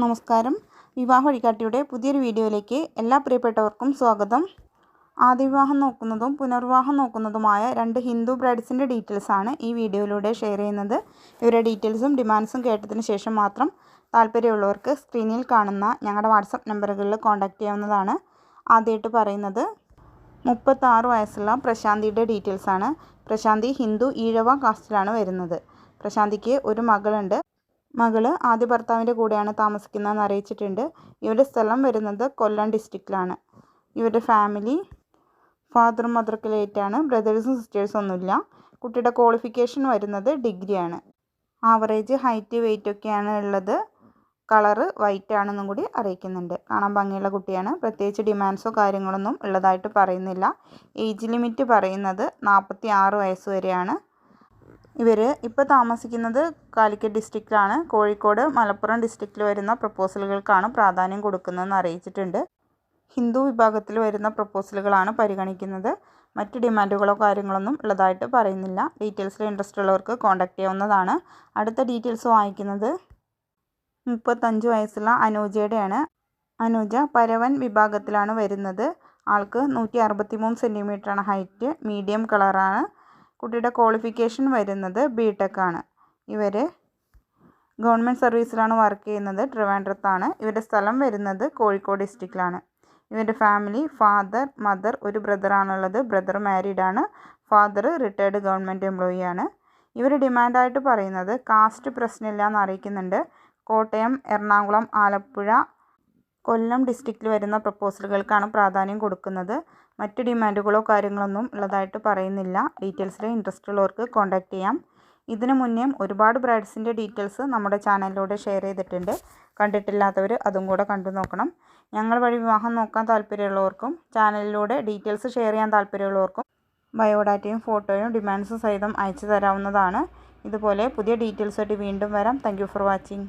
നമസ്കാരം. വിവാഹ വഴികാട്ടിയുടെ പുതിയൊരു വീഡിയോയിലേക്ക് എല്ലാ പ്രിയപ്പെട്ടവർക്കും സ്വാഗതം. ആദ്യ വിവാഹം നോക്കുന്നതും പുനർവിവാഹം നോക്കുന്നതുമായ രണ്ട് ഹിന്ദു ബ്രൈഡ്സിന്റെ ഡീറ്റെയിൽസാണ് ഈ വീഡിയോയിലൂടെ ഷെയർ ചെയ്യുന്നത്. ഇവരുടെ ഡീറ്റെയിൽസും ഡിമാൻഡ്സും കേട്ടതിന് ശേഷം മാത്രം താല്പര്യമുള്ളവർക്ക് സ്ക്രീനിൽ കാണുന്ന ഞങ്ങളുടെ വാട്സപ്പ് നമ്പറുകളിൽ കോൺടാക്റ്റ് ചെയ്യാവുന്നതാണ്. ആദ്യമായിട്ട് പറയുന്നത് മുപ്പത്താറ് വയസ്സുള്ള പ്രശാന്തിയുടെ ഡീറ്റെയിൽസാണ് പ്രശാന്തി ഹിന്ദു ഈഴവ കാസ്റ്റിലാണ് വരുന്നത്. പ്രശാന്തിക്ക് ഒരു മകളുണ്ട്. മകൾ ആദ്യ ഭർത്താവിന്റെ കൂടെയാണ് താമസിക്കുന്നതെന്ന് അറിയിച്ചിട്ടുണ്ട്. ഇവരുടെ സ്ഥലം വരുന്നത് കൊല്ലം ഡിസ്ട്രിക്റ്റിലാണ് ഇവരുടെ ഫാമിലി ഫാദറും മദറൊക്കെ ലേറ്റാണ് ബ്രദേഴ്സും സിസ്റ്റേഴ്സും ഒന്നുമില്ല. കുട്ടിയുടെ ക്വാളിഫിക്കേഷൻ വരുന്നത് ഡിഗ്രിയാണ് ആവറേജ് ഹൈറ്റ് വെയിറ്റ് ഒക്കെയാണ് ഉള്ളത്. കളറ് വൈറ്റ് ആണെന്നും കൂടി അറിയിക്കുന്നുണ്ട്. കാണാൻ ഭംഗിയുള്ള കുട്ടിയാണ്. പ്രത്യേകിച്ച് ഡിമാൻഡ്സോ കാര്യങ്ങളൊന്നും ഉള്ളതായിട്ട് പറയുന്നില്ല. ഏജ് ലിമിറ്റ് പറയുന്നത് നാൽപ്പത്തി ആറ് വയസ്സ് വരെയാണ്. ഇവർ ഇപ്പോൾ താമസിക്കുന്നത് കാലിക്കറ്റ് ഡിസ്ട്രിക്റ്റിലാണ് കോഴിക്കോട് മലപ്പുറം ഡിസ്ട്രിക്റ്റിൽ വരുന്ന പ്രപ്പോസലുകൾക്കാണ് പ്രാധാന്യം കൊടുക്കുന്നതെന്ന് അറിയിച്ചിട്ടുണ്ട്. ഹിന്ദു വിഭാഗത്തിൽ വരുന്ന പ്രപ്പോസലുകളാണ് പരിഗണിക്കുന്നത്. മറ്റ് ഡിമാൻഡുകളോ കാര്യങ്ങളൊന്നും ഉള്ളതായിട്ട് പറയുന്നില്ല. ഡീറ്റെയിൽസിൽ ഇൻട്രസ്റ്റ് ഉള്ളവർക്ക് കോൺടാക്റ്റ് ചെയ്യാവുന്നതാണ്. അടുത്ത ഡീറ്റെയിൽസ് വായിക്കുന്നത് മുപ്പത്തഞ്ച് വയസ്സുള്ള അനൂജയുടെയാണ്. അനൂജ പരവൻ വിഭാഗത്തിലാണ് വരുന്നത്. ആൾക്ക് നൂറ്റി അറുപത്തി മൂന്ന് സെന്റിമീറ്ററാണ് ഹൈറ്റ്. മീഡിയം കളറാണ്. കുട്ടിയുടെ ക്വാളിഫിക്കേഷൻ വരുന്നത് ബി ആണ്. ഇവർ ഗവൺമെന്റ് സർവീസിലാണ് വർക്ക് ചെയ്യുന്നത് ട്രിവാൻഡ്രത്താണ്. ഇവരുടെ സ്ഥലം വരുന്നത് കോഴിക്കോട് ഡിസ്ട്രിക്റ്റിലാണ് ഇവരുടെ ഫാമിലി ഫാദർ മദർ ഒരു ബ്രദറാണുള്ളത് ബ്രദർ മാരീഡാണ് ഫാദർ റിട്ടയർഡ് ഗവൺമെന്റ് എംപ്ലോയി ആണ്. ഇവർ ഡിമാൻഡായിട്ട് പറയുന്നത് കാസ്റ്റ് പ്രശ്നമില്ല എന്ന് അറിയിക്കുന്നുണ്ട്. കോട്ടയം എറണാകുളം ആലപ്പുഴ കൊല്ലം ഡിസ്ട്രിക്റ്റിൽ വരുന്ന പ്രപ്പോസലുകൾക്കാണ് പ്രാധാന്യം കൊടുക്കുന്നത്. മറ്റ് ഡിമാൻഡുകളോ കാര്യങ്ങളൊന്നും ഉള്ളതായിട്ട് പറയുന്നില്ല. ഡീറ്റെയിൽസിൽ ഇൻട്രസ്റ്റ് ഉള്ളവർക്ക് കോൺടാക്ട് ചെയ്യാം. ഇതിനു മുന്നേ ഒരുപാട് ബ്രൈഡ്സിന്റെ ഡീറ്റെയിൽസ് നമ്മുടെ ചാനലിലൂടെ ഷെയർ ചെയ്തിട്ടുണ്ട്. കണ്ടിട്ടില്ലാത്തവർ അതും കൂടെ കണ്ടു നോക്കണം. ഞങ്ങൾ വഴി വിവാഹം നോക്കാൻ താല്പര്യമുള്ളവർക്കും ചാനലിലൂടെ ഡീറ്റെയിൽസ് ഷെയർ ചെയ്യാൻ താല്പര്യമുള്ളവർക്കും ബയോഡാറ്റയും ഫോട്ടോയും ഡിമാൻഡ്സും സഹിതം അയച്ചു തരാവുന്നതാണ്. ഇതുപോലെ പുതിയ ഡീറ്റെയിൽസായിട്ട് വീണ്ടും വരാം. Thank for watching